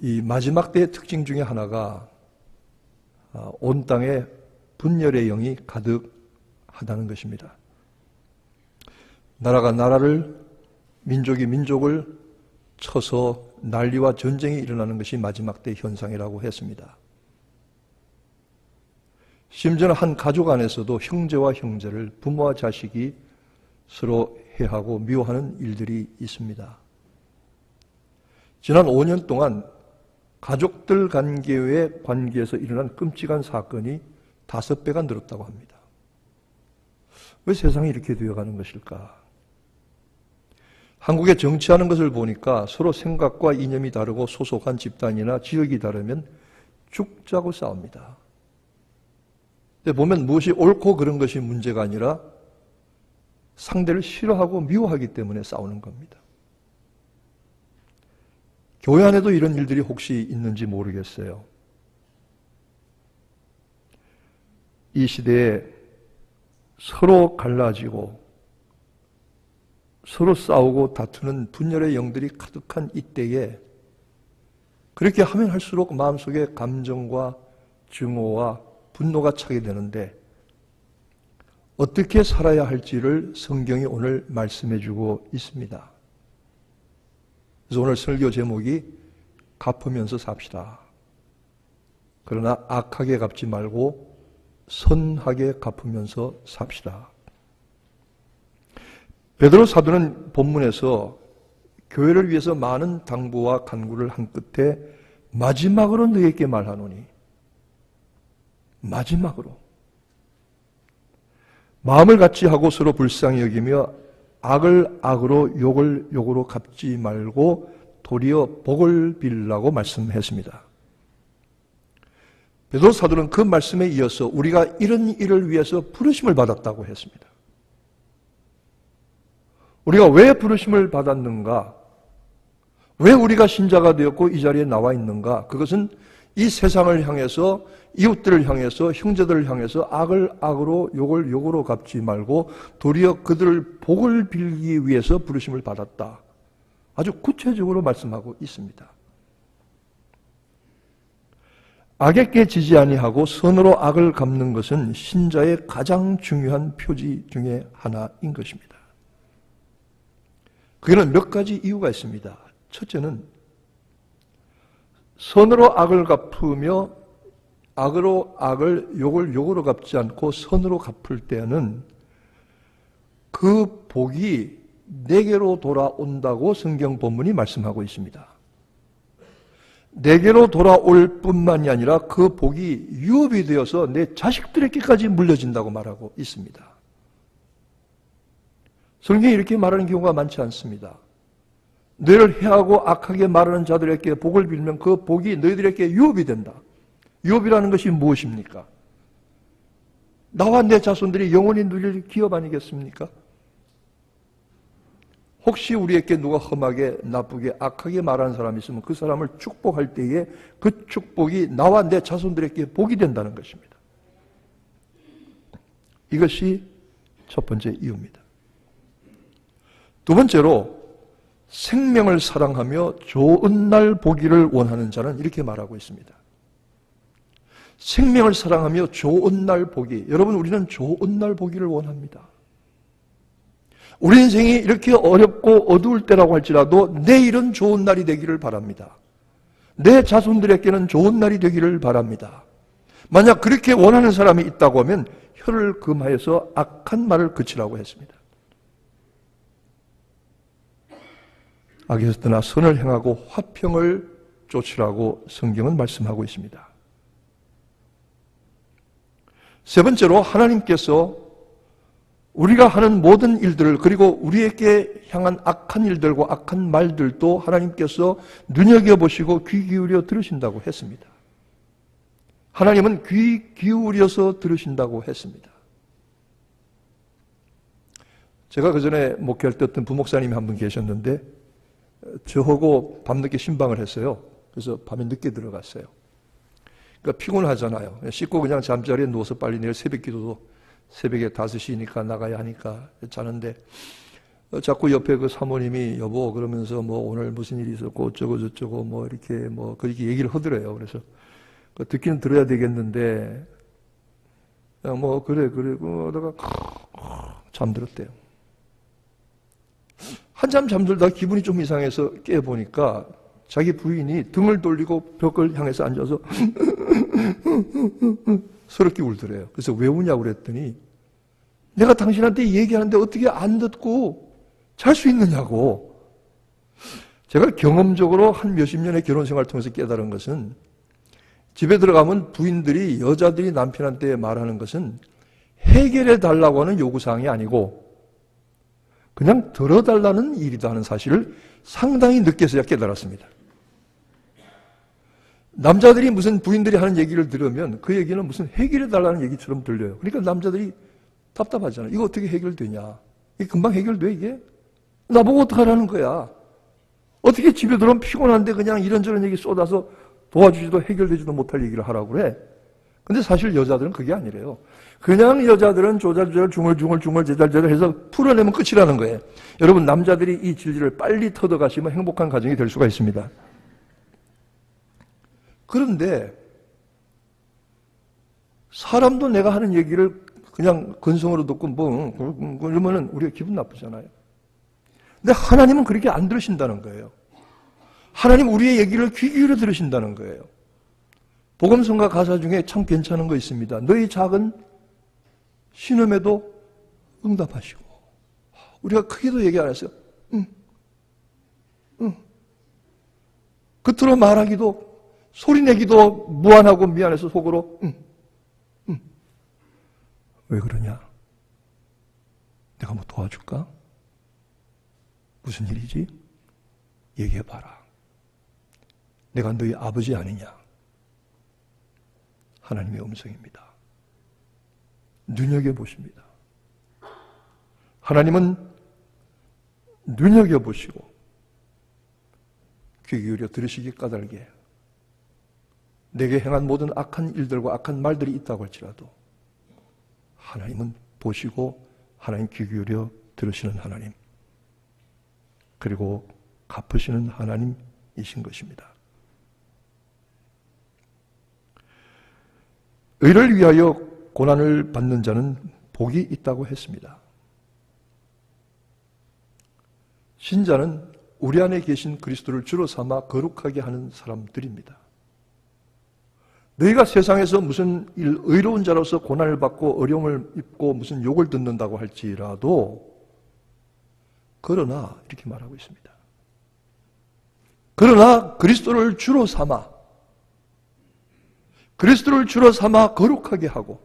이 마지막 때의 특징 중에 하나가 아, 온 땅에 분열의 영이 가득하다는 것입니다. 나라가 나라를 민족이 민족을 쳐서 난리와 전쟁이 일어나는 것이 마지막 때 현상이라고 했습니다. 심지어는 한 가족 안에서도 형제와 형제를 부모와 자식이 서로 해하고 미워하는 일들이 있습니다. 지난 5년 동안 가족들 관계의 관계에서 일어난 끔찍한 사건이 다섯 배가 늘었다고 합니다. 왜 세상이 이렇게 되어가는 것일까? 한국에 정치하는 것을 보니까 서로 생각과 이념이 다르고 소속한 집단이나 지역이 다르면 죽자고 싸웁니다. 보면 무엇이 옳고 그런 것이 문제가 아니라 상대를 싫어하고 미워하기 때문에 싸우는 겁니다. 교회 안에도 이런 일들이 혹시 있는지 모르겠어요. 이 시대에 서로 갈라지고 서로 싸우고 다투는 분열의 영들이 가득한 이때에 그렇게 하면 할수록 마음속에 감정과 증오와 분노가 차게 되는데 어떻게 살아야 할지를 성경이 오늘 말씀해 주고 있습니다. 그래서 오늘 설교 제목이 갚으면서 삽시다. 그러나 악하게 갚지 말고 선하게 갚으면서 삽시다. 베드로 사도는 본문에서 교회를 위해서 많은 당부와 간구를 한 끝에 마지막으로 너에게 말하노니 마지막으로 마음을 같이 하고 서로 불쌍히 여기며 악을 악으로 욕을 욕으로 갚지 말고 도리어 복을 빌라고 말씀했습니다. 베드로 사도는 그 말씀에 이어서 우리가 이런 일을 위해서 부르심을 받았다고 했습니다. 우리가 왜 부르심을 받았는가? 왜 우리가 신자가 되었고 이 자리에 나와 있는가? 그것은 이 세상을 향해서 이웃들을 향해서 형제들을 향해서 악을 악으로 욕을 욕으로 갚지 말고 도리어 그들을 복을 빌기 위해서 부르심을 받았다. 아주 구체적으로 말씀하고 있습니다. 악에게 지지 아니하고 선으로 악을 갚는 것은 신자의 가장 중요한 표지 중의 하나인 것입니다. 그에는 몇 가지 이유가 있습니다. 첫째는 선으로 악을 갚으며 악으로 악을 욕을 욕으로 갚지 않고 선으로 갚을 때는 그 복이 내게로 돌아온다고 성경 본문이 말씀하고 있습니다. 내게로 돌아올 뿐만이 아니라 그 복이 유업이 되어서 내 자식들에게까지 물려진다고 말하고 있습니다. 성경이 이렇게 말하는 경우가 많지 않습니다. 너희를 해하고 악하게 말하는 자들에게 복을 빌면 그 복이 너희들에게 유업이 된다. 유업이라는 것이 무엇입니까? 나와 내 자손들이 영원히 누릴 기업 아니겠습니까? 혹시 우리에게 누가 험하게 나쁘게 악하게 말하는 사람이 있으면 그 사람을 축복할 때에 그 축복이 나와 내 자손들에게 복이 된다는 것입니다. 이것이 첫 번째 이유입니다. 두 번째로 생명을 사랑하며 좋은 날 보기를 원하는 자는 이렇게 말하고 있습니다. 생명을 사랑하며 좋은 날 보기. 여러분, 우리는 좋은 날 보기를 원합니다. 우리 인생이 이렇게 어렵고 어두울 때라고 할지라도 내일은 좋은 날이 되기를 바랍니다. 내 자손들에게는 좋은 날이 되기를 바랍니다. 만약 그렇게 원하는 사람이 있다고 하면 혀를 금하여서 악한 말을 그치라고 했습니다. 악에서 떠나 선을 행하고 화평을 쫓으라고 성경은 말씀하고 있습니다. 세 번째로 하나님께서 우리가 하는 모든 일들을 그리고 우리에게 향한 악한 일들과 악한 말들도 하나님께서 눈여겨보시고 귀 기울여 들으신다고 했습니다. 하나님은 귀 기울여서 들으신다고 했습니다. 제가 그 전에 목회할 때 어떤 부목사님이 한 분 계셨는데 저하고 밤늦게 신방을 했어요. 그래서 밤에 늦게 들어갔어요. 그러니까 피곤하잖아요. 씻고 그냥 잠자리에 누워서 빨리 내일 새벽 기도도 새벽에 5시니까 나가야 하니까 자는데 어, 자꾸 옆에 그 사모님이 여보 그러면서 뭐 오늘 무슨 일이 있었고 어쩌고 저쩌고 뭐 이렇게 뭐 그렇게 얘기를 하더래요. 그래서 그 듣기는 들어야 되겠는데 뭐 그래 그래 그러다가 잠들었대요. 한참 잠들다 기분이 좀 이상해서 깨 보니까 자기 부인이 등을 돌리고 벽을 향해서 앉아서 서럽게 울더래요. 그래서 왜 우냐고 그랬더니 내가 당신한테 얘기하는데 어떻게 안 듣고 잘 수 있느냐고. 제가 경험적으로 한 몇십 년의 결혼 생활을 통해서 깨달은 것은 집에 들어가면 부인들이 여자들이 남편한테 말하는 것은 해결해 달라고 하는 요구사항이 아니고 그냥 들어달라는 일이다 하는 사실을 상당히 늦게서야 깨달았습니다. 남자들이 무슨 부인들이 하는 얘기를 들으면 그 얘기는 무슨 해결해 달라는 얘기처럼 들려요. 그러니까 남자들이 답답하잖아요. 이거 어떻게 해결되냐? 이게 금방 해결돼, 이게? 나보고 어떡하라는 거야? 어떻게 집에 들어오면 피곤한데 그냥 이런저런 얘기 쏟아서 도와주지도 해결되지도 못할 얘기를 하라고 그래? 근데 사실 여자들은 그게 아니래요. 그냥 여자들은 조잘조잘 중얼중얼 중얼 제잘제잘 해서 풀어내면 끝이라는 거예요. 여러분 남자들이 이 진리를 빨리 터득하시면 행복한 가정이 될 수가 있습니다. 그런데 사람도 내가 하는 얘기를 그냥 근성으로 듣고 뭐 그러면은 우리가 기분 나쁘잖아요. 근데 하나님은 그렇게 안 들으신다는 거예요. 하나님 우리의 얘기를 귀 기울여 들으신다는 거예요. 복음성가 가사 중에 참 괜찮은 거 있습니다. 너희 작은 신음에도 응답하시고 우리가 크게도 얘기 안 했어요. 응, 응. 겉으로 말하기도 소리 내기도 무안하고 미안해서 속으로 응, 응. 왜 그러냐? 내가 뭐 도와줄까? 무슨 일이지? 얘기해봐라. 내가 너희 아버지 아니냐? 하나님의 음성입니다. 눈여겨보십니다. 하나님은 눈여겨보시고 귀 기울여 들으시기 까닭에 내게 행한 모든 악한 일들과 악한 말들이 있다고 할지라도 하나님은 보시고 하나님 귀 기울여 들으시는 하나님 그리고 갚으시는 하나님이신 것입니다. 의를 위하여 고난을 받는 자는 복이 있다고 했습니다. 신자는 우리 안에 계신 그리스도를 주로 삼아 거룩하게 하는 사람들입니다. 너희가 세상에서 무슨 일, 의로운 자로서 고난을 받고 어려움을 입고 무슨 욕을 듣는다고 할지라도 그러나 이렇게 말하고 있습니다. 그러나 그리스도를 주로 삼아 그리스도를 주로 삼아 거룩하게 하고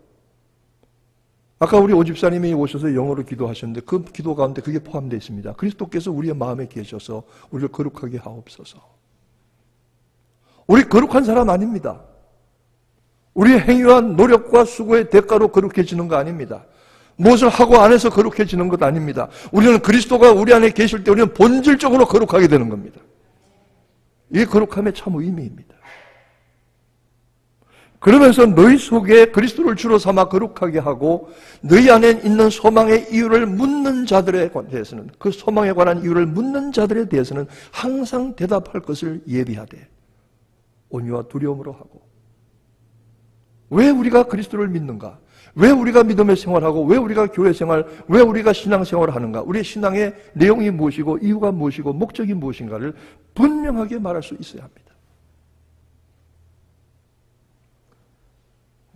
아까 우리 오집사님이 오셔서 영어로 기도하셨는데 그 기도 가운데 그게 포함되어 있습니다. 그리스도께서 우리의 마음에 계셔서 우리를 거룩하게 하옵소서. 우리 거룩한 사람 아닙니다. 우리의 행위와 노력과 수고의 대가로 거룩해지는 거 아닙니다. 무엇을 하고 안 해서 거룩해지는 것 아닙니다. 우리는 그리스도가 우리 안에 계실 때 우리는 본질적으로 거룩하게 되는 겁니다. 이게 거룩함의 참 의미입니다. 그러면서 너희 속에 그리스도를 주로 삼아 거룩하게 하고 너희 안에 있는 소망의 이유를 묻는 자들에 대해서는 그 소망에 관한 이유를 묻는 자들에 대해서는 항상 대답할 것을 예비하되 온유와 두려움으로 하고 왜 우리가 그리스도를 믿는가? 왜 우리가 믿음의 생활하고 왜 우리가 교회 생활, 왜 우리가 신앙 생활을 하는가? 우리의 신앙의 내용이 무엇이고 이유가 무엇이고 목적이 무엇인가를 분명하게 말할 수 있어야 합니다.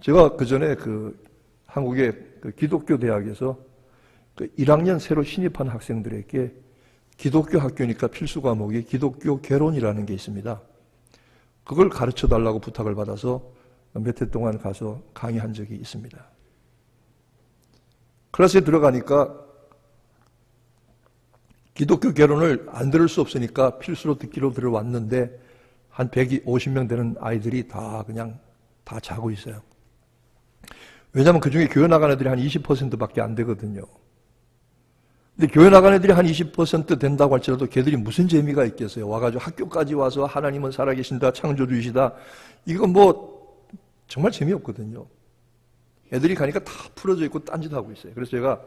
제가 그 전에 그 한국의 그 기독교 대학에서 그 1학년 새로 신입한 학생들에게 기독교 학교니까 필수 과목이 기독교 개론이라는 게 있습니다. 그걸 가르쳐 달라고 부탁을 받아서 몇 해 동안 가서 강의한 적이 있습니다. 클래스에 들어가니까 기독교 개론을 안 들을 수 없으니까 필수로 듣기로 들어왔는데 한 150명 되는 아이들이 다 그냥 다 자고 있어요. 왜냐하면 그 중에 교회 나간 애들이 한 20%밖에 안 되거든요. 근데 교회 나간 애들이 한 20% 된다고 할지라도 걔들이 무슨 재미가 있겠어요? 와가지고 학교까지 와서 하나님은 살아계신다, 창조주이시다. 이거 뭐 정말 재미없거든요. 애들이 가니까 다 풀어져 있고 딴짓하고 있어요. 그래서 제가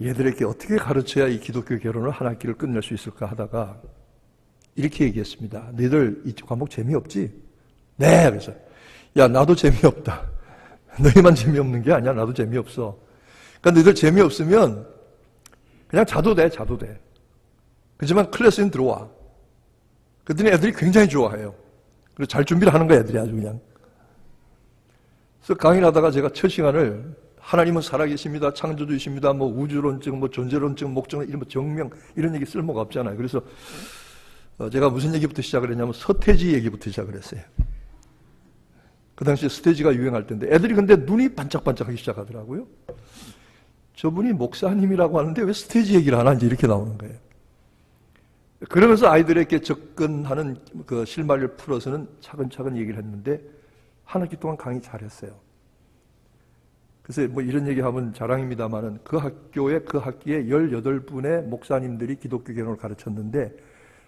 얘들에게 어떻게 가르쳐야 이 기독교 결혼을 한 학기를 끝낼 수 있을까 하다가 이렇게 얘기했습니다. 너희들 이 과목 재미없지? 네. 그래서 야 나도 재미없다. 너희만 재미없는 게 아니야. 나도 재미없어. 그러니까 너희들 재미없으면 그냥 자도 돼. 자도 돼. 그렇지만 클래스는 들어와. 그랬더니 애들이 굉장히 좋아해요. 그리고 잘 준비를 하는 거야 애들이 아주 그냥. 그래서 강의를 하다가 제가 첫 시간을 하나님은 살아계십니다. 창조주이십니다. 뭐 우주론증, 뭐 존재론증, 목적론, 이런 뭐 정명, 이런 얘기 쓸모가 없잖아요. 그래서 어, 제가 무슨 얘기부터 시작을 했냐면 서태지 얘기부터 시작을 했어요. 그 당시에 스테지가 유행할 때인데 애들이 근데 눈이 반짝반짝하기 시작하더라고요. 저분이 목사님이라고 하는데 왜 스테지 얘기를 안 하는지 이렇게 나오는 거예요. 그러면서 아이들에게 접근하는 그 실마리를 풀어서는 차근차근 얘기를 했는데 한 학기 동안 강의 잘했어요. 그래서 뭐 이런 얘기하면 자랑입니다만은 그 학교에 그 학기에 18분의 목사님들이 기독교 개론을 가르쳤는데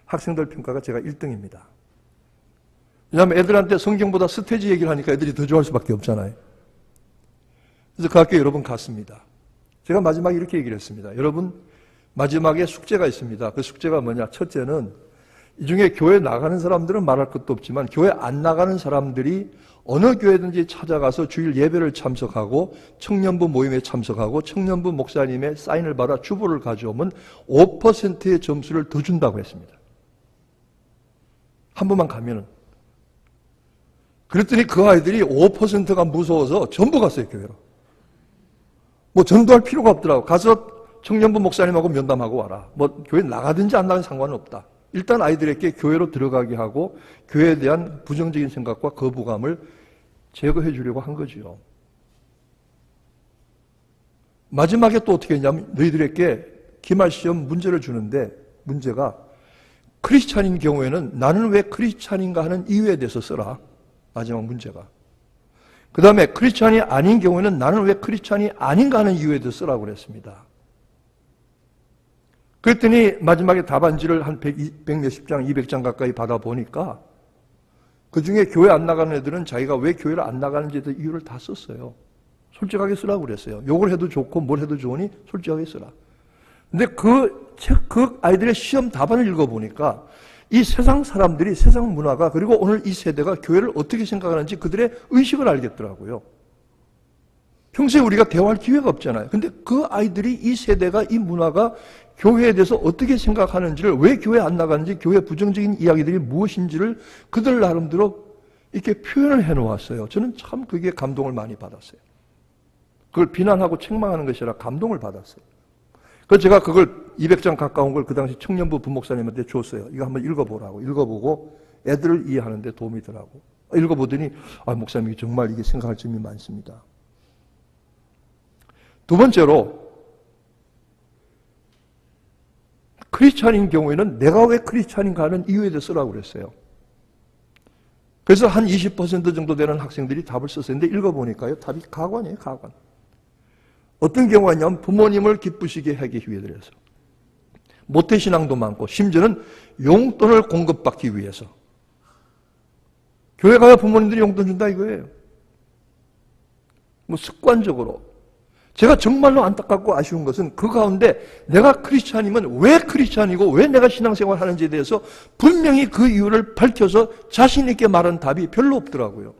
학생들 평가가 제가 1등입니다. 왜냐하면 애들한테 성경보다 스테지 얘기를 하니까 애들이 더 좋아할 수밖에 없잖아요. 그래서 그 학교에 여러 번 갔습니다. 제가 마지막에 이렇게 얘기를 했습니다. 여러분, 마지막에 숙제가 있습니다. 그 숙제가 뭐냐? 첫째는 이 중에 교회 나가는 사람들은 말할 것도 없지만 교회 안 나가는 사람들이 어느 교회든지 찾아가서 주일 예배를 참석하고 청년부 모임에 참석하고 청년부 목사님의 사인을 받아 주보를 가져오면 5%의 점수를 더 준다고 했습니다. 한 번만 가면은. 그랬더니 그 아이들이 5%가 무서워서 전부 갔어요, 교회로. 뭐 전도할 필요가 없더라고. 가서 청년부 목사님하고 면담하고 와라. 뭐 교회 나가든지 안 나가든 상관은 없다. 일단 아이들에게 교회로 들어가게 하고 교회에 대한 부정적인 생각과 거부감을 제거해 주려고 한 거지요. 마지막에 또 어떻게 했냐면 너희들에게 기말 시험 문제를 주는데 문제가 크리스찬인 경우에는 나는 왜 크리스찬인가 하는 이유에 대해서 써라. 마지막 문제가. 그 다음에 크리스찬이 아닌 경우에는 나는 왜 크리스찬이 아닌가 하는 이유에 대해서 쓰라고 그랬습니다. 그랬더니 마지막에 답안지를 한 100, 100 몇십 장, 200장 가까이 받아보니까 그 중에 교회 안 나가는 애들은 자기가 왜 교회를 안 나가는지에 이유를 다 썼어요. 솔직하게 쓰라고 그랬어요. 욕을 해도 좋고 뭘 해도 좋으니 솔직하게 쓰라. 근데 그 책, 그 아이들의 시험 답안을 읽어보니까 이 세상 사람들이 세상 문화가 그리고 오늘 이 세대가 교회를 어떻게 생각하는지 그들의 의식을 알겠더라고요. 평소에 우리가 대화할 기회가 없잖아요. 근데 그 아이들이 이 세대가 이 문화가 교회에 대해서 어떻게 생각하는지를 왜 교회 안 나가는지 교회 부정적인 이야기들이 무엇인지를 그들 나름대로 이렇게 표현을 해 놓았어요. 저는 참 그게 감동을 많이 받았어요. 그걸 비난하고 책망하는 것이 아니라 감동을 받았어요. 그래서 제가 그걸 200장 가까운 걸 그 당시 청년부 부목사님한테 줬어요. 이거 한번 읽어보라고. 읽어보고 애들을 이해하는데 도움이 되라고. 읽어보더니, 아, 목사님, 정말 이게 생각할 점이 많습니다. 두 번째로, 크리스찬인 경우에는 내가 왜 크리스찬인가 하는 이유에 대해 쓰라고 그랬어요. 그래서 한 20% 정도 되는 학생들이 답을 썼었는데 읽어보니까요. 답이 가관이에요, 가관. 어떤 경우가 있냐면 부모님을 기쁘시게 하기 위해서. 모태신앙도 많고, 심지어는 용돈을 공급받기 위해서. 교회 가야 부모님들이 용돈 준다 이거예요. 뭐 습관적으로. 제가 정말로 안타깝고 아쉬운 것은 그 가운데 내가 크리스찬이면 왜 크리스찬이고 왜 내가 신앙생활 하는지에 대해서 분명히 그 이유를 밝혀서 자신 있게 말한 답이 별로 없더라고요.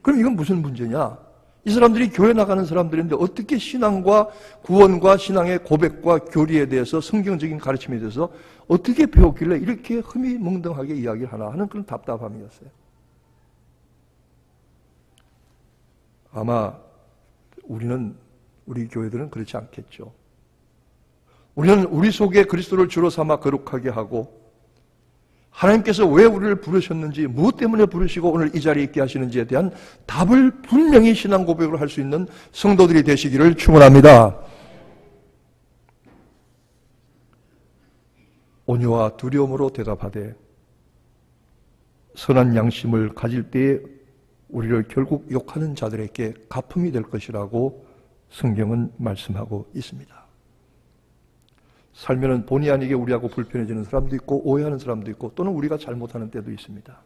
그럼 이건 무슨 문제냐? 이 사람들이 교회 나가는 사람들인데 어떻게 신앙과 구원과 신앙의 고백과 교리에 대해서 성경적인 가르침에 대해서 어떻게 배웠길래 이렇게 흐미멍덩하게 이야기를 하나 하는 그런 답답함이었어요. 아마 우리는 우리 교회들은 그렇지 않겠죠. 우리는 우리 속에 그리스도를 주로 삼아 거룩하게 하고 하나님께서 왜 우리를 부르셨는지, 무엇 때문에 부르시고 오늘 이 자리에 있게 하시는지에 대한 답을 분명히 신앙 고백으로 할 수 있는 성도들이 되시기를 축원합니다. 온유와 두려움으로 대답하되 선한 양심을 가질 때에 우리를 결국 욕하는 자들에게 가품이 될 것이라고 성경은 말씀하고 있습니다. 살면은 본의 아니게 우리하고 불편해지는 사람도 있고 오해하는 사람도 있고 또는 우리가 잘못하는 때도 있습니다.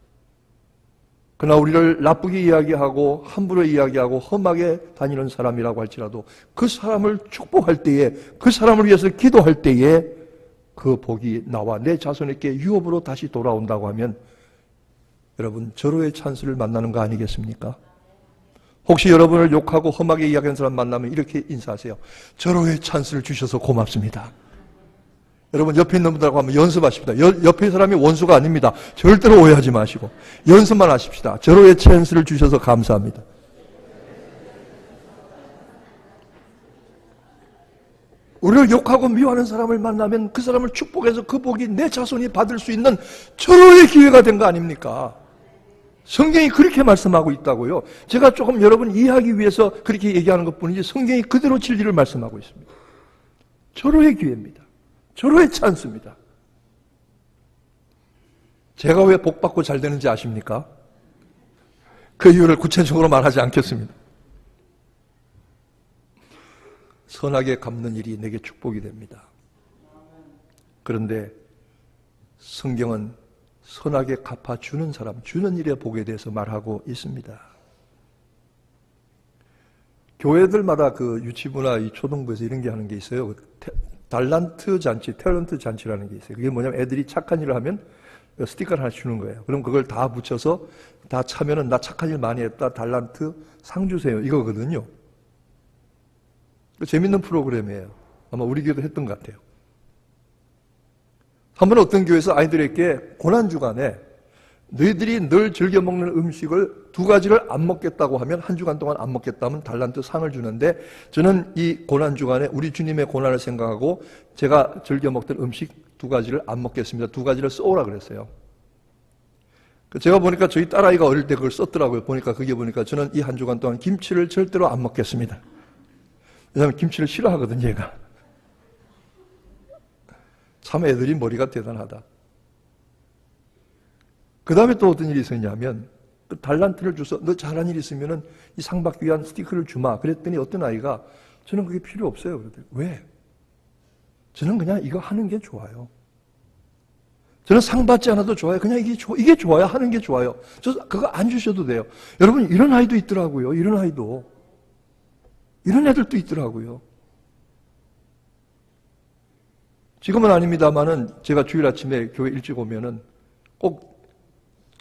그러나 우리를 나쁘게 이야기하고 함부로 이야기하고 험하게 다니는 사람이라고 할지라도 그 사람을 축복할 때에 그 사람을 위해서 기도할 때에 그 복이 나와 내 자손에게 유업으로 다시 돌아온다고 하면 여러분 절호의 찬스를 만나는 거 아니겠습니까? 혹시 여러분을 욕하고 험하게 이야기하는 사람 만나면 이렇게 인사하세요. 절호의 찬스를 주셔서 고맙습니다. 여러분 옆에 있는 분들하고 한번 연습하십니다. 여, 옆에 사람이 원수가 아닙니다. 절대로 오해하지 마시고 연습만 하십시다. 절호의 찬스를 주셔서 감사합니다. 우리를 욕하고 미워하는 사람을 만나면 그 사람을 축복해서 그 복이 내 자손이 받을 수 있는 절호의 기회가 된 거 아닙니까? 성경이 그렇게 말씀하고 있다고요. 제가 조금 여러분 이해하기 위해서 그렇게 얘기하는 것 뿐이지 성경이 그대로 진리를 말씀하고 있습니다. 절호의 기회입니다. 절호의 찬스입니다. 제가 왜 복받고 잘 되는지 아십니까? 그 이유를 구체적으로 말하지 않겠습니다. 선하게 갚는 일이 내게 축복이 됩니다. 그런데 성경은 선하게 갚아주는 사람, 주는 일의 복에 대해서 말하고 있습니다. 교회들마다 그 유치부나 이 초등부에서 이런 게 하는 게 있어요. 그 달란트 잔치, 탤런트 잔치라는 게 있어요. 그게 뭐냐면 애들이 착한 일을 하면 스티커를 하나 주는 거예요. 그럼 그걸 다 붙여서 다 차면은 나 착한 일 많이 했다. 달란트 상 주세요. 이거거든요. 그 재밌는 프로그램이에요. 아마 우리 교회도 했던 것 같아요. 한 번 어떤 교회에서 아이들에게 고난주간에 너희들이 늘 즐겨 먹는 음식을 두 가지를 안 먹겠다고 하면 한 주간 동안 안 먹겠다 면 달란트 상을 주는데 저는 이 고난 주간에 우리 주님의 고난을 생각하고 제가 즐겨 먹던 음식 두 가지를 안 먹겠습니다. 두 가지를 써오라 그랬어요. 그 제가 보니까 저희 딸아이가 어릴 때 그걸 썼더라고요. 보니까 그게 보니까 저는 이 한 주간 동안 김치를 절대로 안 먹겠습니다. 왜냐하면 김치를 싫어하거든요, 얘가. 참 애들이 머리가 대단하다. 그 다음에 또 어떤 일이 있었냐면, 그 달란트를 줘서 너 잘한 일 있으면은 이 상 받기 위한 스티커를 주마. 그랬더니 어떤 아이가 저는 그게 필요 없어요. 그러더니 왜? 저는 그냥 이거 하는 게 좋아요. 저는 상 받지 않아도 좋아요. 그냥 이게, 좋, 이게 좋아요. 하는 게 좋아요. 저 그거 안 주셔도 돼요. 여러분 이런 아이도 있더라고요. 이런 아이도. 이런 애들도 있더라고요. 지금은 아닙니다만은 제가 주일 아침에 교회 일찍 오면은 꼭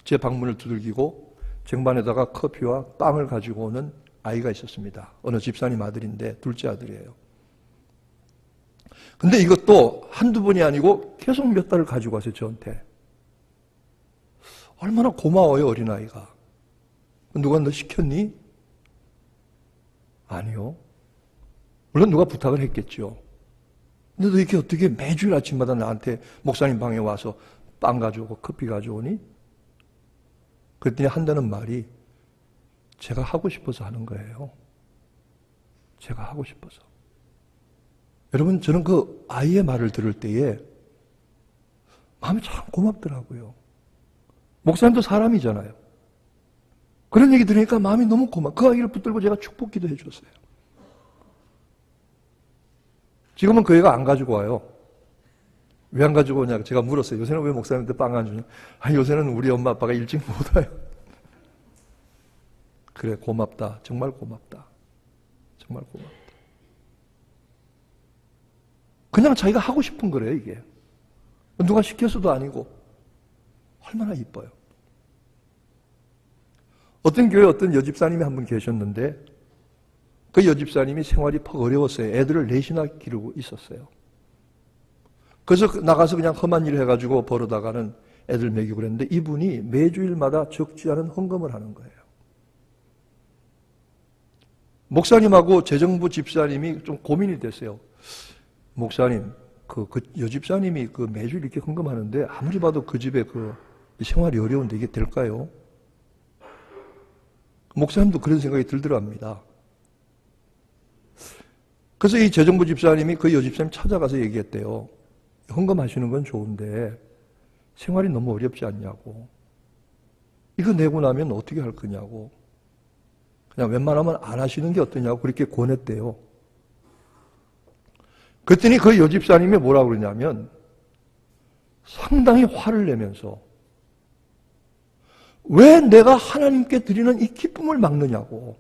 제 방문을 두들기고 쟁반에다가 커피와 빵을 가지고 오는 아이가 있었습니다. 어느 집사님 아들인데 둘째 아들이에요. 근데 이것도 한두 번이 아니고 계속 몇 달을 가지고 와서 저한테. 얼마나 고마워요, 어린아이가. 누가 너 시켰니? 아니요. 물론 누가 부탁을 했겠죠. 근데 너 이렇게 어떻게 매주일 아침마다 나한테 목사님 방에 와서 빵 가져오고 커피 가져오니? 그랬더니 한다는 말이 제가 하고 싶어서 하는 거예요. 제가 하고 싶어서. 여러분, 저는 그 아이의 말을 들을 때에 마음이 참 고맙더라고요. 목사님도 사람이잖아요. 그런 얘기 들으니까 마음이 너무 고마워. 그 아이를 붙들고 제가 축복 기도해 줬어요. 지금은 그 애가 안 가지고 와요. 왜 안 가지고 오냐? 제가 물었어요. 요새는 왜 목사님한테 빵 안 주냐? 아, 요새는 우리 엄마 아빠가 일찍 못 와요. 그래, 고맙다. 정말 고맙다. 정말 고맙다. 그냥 자기가 하고 싶은 거래요, 이게. 누가 시켜서도 아니고. 얼마나 이뻐요. 어떤 교회 어떤 여집사님이 한 분 계셨는데 그 여집사님이 생활이 퍽 어려웠어요. 애들을 넷이나 기르고 있었어요. 그래서 나가서 그냥 험한 일을 해가지고 벌어다가는 애들 먹이고 그랬는데 이분이 매주일마다 적지 않은 헌금을 하는 거예요. 목사님하고 재정부 집사님이 좀 고민이 됐어요. 목사님, 그, 그 여집사님이 그 매주 이렇게 헌금하는데 아무리 봐도 그 집에 그 생활이 어려운데 이게 될까요? 목사님도 그런 생각이 들더랍니다. 그래서 이 재정부 집사님이 그 여집사님 찾아가서 얘기했대요. 헌금하시는 건 좋은데 생활이 너무 어렵지 않냐고. 이거 내고 나면 어떻게 할 거냐고. 그냥 웬만하면 안 하시는 게 어떠냐고 그렇게 권했대요. 그랬더니 그 여집사님이 뭐라고 그러냐면 상당히 화를 내면서 왜 내가 하나님께 드리는 이 기쁨을 막느냐고.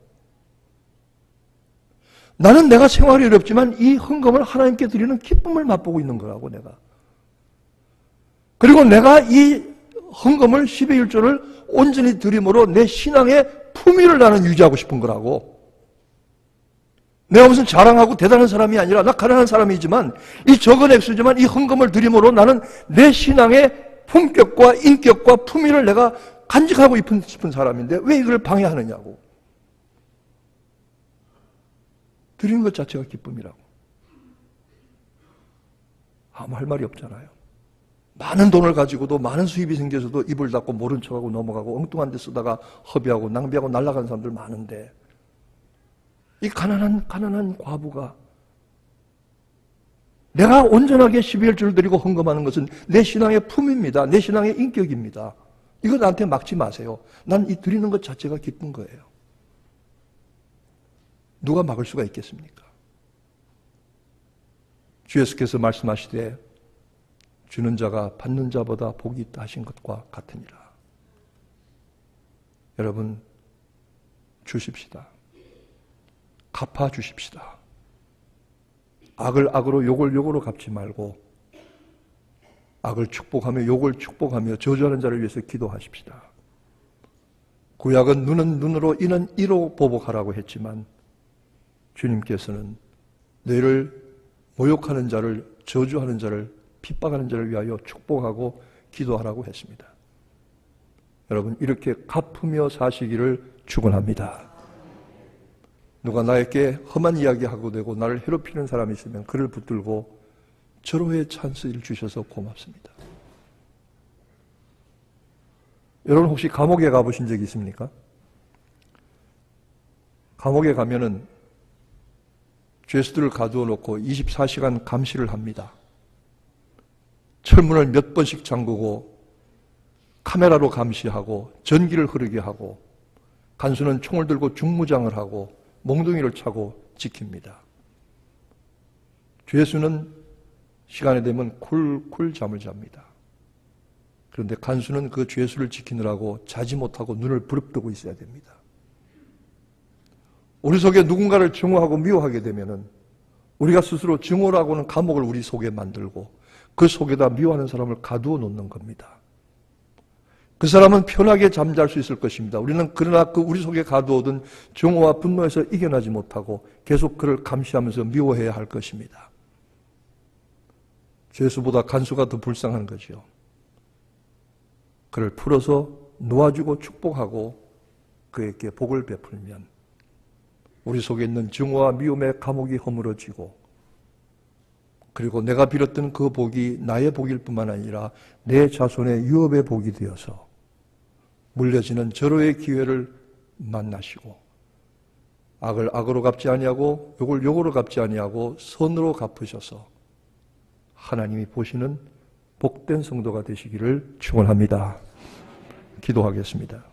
나는 내가 생활이 어렵지만 이 헌금을 하나님께 드리는 기쁨을 맛보고 있는 거라고 내가. 그리고 내가 이 헌금을 10의 1조를 온전히 드림으로 내 신앙의 품위를 나는 유지하고 싶은 거라고. 내가 무슨 자랑하고 대단한 사람이 아니라 나 가난한 사람이지만 이 적은 액수지만 이 헌금을 드림으로 나는 내 신앙의 품격과 인격과 품위를 내가 간직하고 싶은 사람인데 왜 이걸 방해하느냐고. 드리는 것 자체가 기쁨이라고. 아무 할 말이 없잖아요. 많은 돈을 가지고도 많은 수입이 생겨서도 입을 닫고 모른 척하고 넘어가고 엉뚱한 데 쓰다가 허비하고 낭비하고 날아가는 사람들 많은데 이 가난한 가난한 과부가 내가 온전하게 12일주를 드리고 헌금하는 것은 내 신앙의 품입니다. 내 신앙의 인격입니다. 이거 나한테 막지 마세요. 난 이 드리는 것 자체가 기쁜 거예요. 누가 막을 수가 있겠습니까? 주 예수께서 말씀하시되 주는 자가 받는 자보다 복이 있다 하신 것과 같으니라. 여러분 주십시다. 갚아 주십시다. 악을 악으로 욕을 욕으로 갚지 말고 악을 축복하며 욕을 축복하며 저주하는 자를 위해서 기도하십시다. 구약은 눈은 눈으로 이는 이로 보복하라고 했지만 주님께서는 너희를 모욕하는 자를 저주하는 자를 핍박하는 자를 위하여 축복하고 기도하라고 했습니다. 여러분 이렇게 갚으며 사시기를 축원합니다. 누가 나에게 험한 이야기하고 되고 나를 괴롭히는 사람이 있으면 그를 붙들고 절호의 찬스를 주셔서 고맙습니다. 여러분 혹시 감옥에 가보신 적 있습니까? 감옥에 가면은 죄수들을 가두어 놓고 24시간 감시를 합니다. 철문을 몇 번씩 잠그고 카메라로 감시하고 전기를 흐르게 하고 간수는 총을 들고 중무장을 하고 몽둥이를 차고 지킵니다. 죄수는 시간이 되면 쿨쿨 잠을 잡니다. 그런데 간수는 그 죄수를 지키느라고 자지 못하고 눈을 부릅뜨고 있어야 됩니다. 우리 속에 누군가를 증오하고 미워하게 되면은 우리가 스스로 증오라고는 감옥을 우리 속에 만들고 그 속에다 미워하는 사람을 가두어 놓는 겁니다. 그 사람은 편하게 잠잘 수 있을 것입니다. 우리는 그러나 그 우리 속에 가두어둔 증오와 분노에서 이겨나지 못하고 계속 그를 감시하면서 미워해야 할 것입니다. 죄수보다 간수가 더 불쌍한 거죠. 그를 풀어서 놓아주고 축복하고 그에게 복을 베풀면 우리 속에 있는 증오와 미움의 감옥이 허물어지고 그리고 내가 빌었던 그 복이 나의 복일 뿐만 아니라 내 자손의 유업의 복이 되어서 물려지는 절호의 기회를 만나시고 악을 악으로 갚지 아니하고 욕을 욕으로 갚지 아니하고 선으로 갚으셔서 하나님이 보시는 복된 성도가 되시기를 축원합니다. 기도하겠습니다.